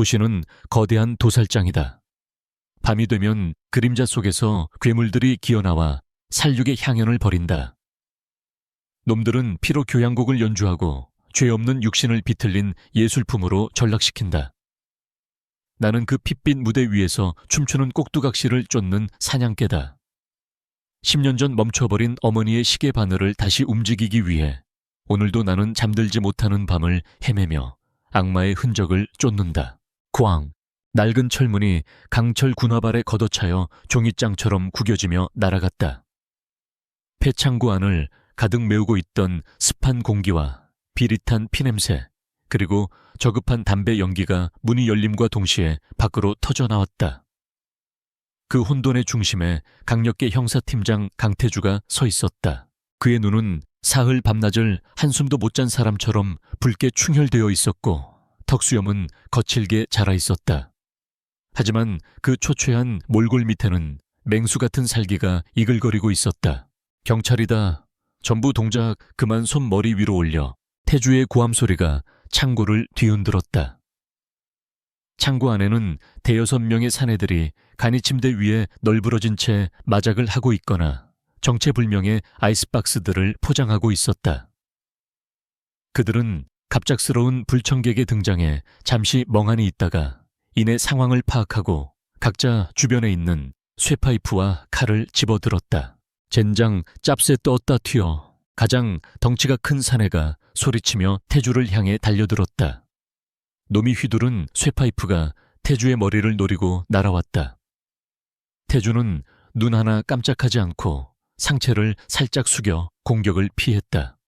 도시는 거대한 도살장이다. 밤이 되면 그림자 속에서 괴물들이 기어나와 살육의 향연을 벌인다. 놈들은 피로 교향곡을 연주하고 죄 없는 육신을 비틀린 예술품으로 전락시킨다. 나는 그 핏빛 무대 위에서 춤추는 꼭두각시를 쫓는 사냥개다. 10년 전 멈춰버린 어머니의 시계 바늘을 다시 움직이기 위해 오늘도 나는 잠들지 못하는 밤을 헤매며 악마의 흔적을 쫓는다. 광, 낡은 철문이 강철 군화발에 걷어차여 종이장처럼 구겨지며 날아갔다. 폐창고 안을 가득 메우고 있던 습한 공기와 비릿한 피냄새, 그리고 저급한 담배 연기가 문이 열림과 동시에 밖으로 터져 나왔다. 그 혼돈의 중심에 강력계 형사팀장 강태주가 서 있었다. 그의 눈은 사흘 밤낮을 한숨도 못 잔 사람처럼 붉게 충혈되어 있었고 턱수염은 거칠게 자라 있었다. 하지만 그 초췌한 몰골 밑에는 맹수 같은 살기가 이글거리고 있었다. 경찰이다. 전부 동작 그만 손머리 위로 올려 태주의 고함 소리가 창고를 뒤흔들었다. 창고 안에는 대여섯 명의 사내들이 간이 침대 위에 널브러진 채 마작을 하고 있거나 정체불명의 아이스박스들을 포장하고 있었다. 그들은 갑작스러운 불청객의 등장에 잠시 멍하니 있다가 이내 상황을 파악하고 각자 주변에 있는 쇠파이프와 칼을 집어들었다. 젠장 짭새 떴다 튀어 가장 덩치가 큰 사내가 소리치며 태주를 향해 달려들었다. 놈이 휘두른 쇠파이프가 태주의 머리를 노리고 날아왔다. 태주는 눈 하나 깜짝하지 않고 상체를 살짝 숙여 공격을 피했다.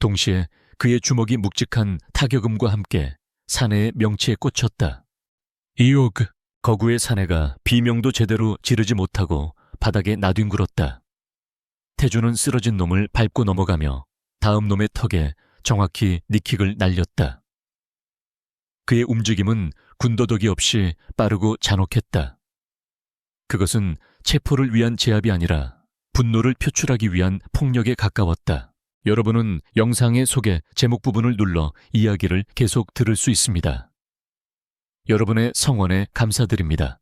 동시에 그의 주먹이 묵직한 타격음과 함께 사내의 명치에 꽂혔다. 이오그 거구의 사내가 비명도 제대로 지르지 못하고 바닥에 나뒹굴었다. 태주는 쓰러진 놈을 밟고 넘어가며 다음 놈의 턱에 정확히 니킥을 날렸다. 그의 움직임은 군더더기 없이 빠르고 잔혹했다. 그것은 체포를 위한 제압이 아니라 분노를 표출하기 위한 폭력에 가까웠다. 여러분은 영상의 속에 제목 부분을 눌러 이야기를 계속 들을 수 있습니다. 여러분의 성원에 감사드립니다.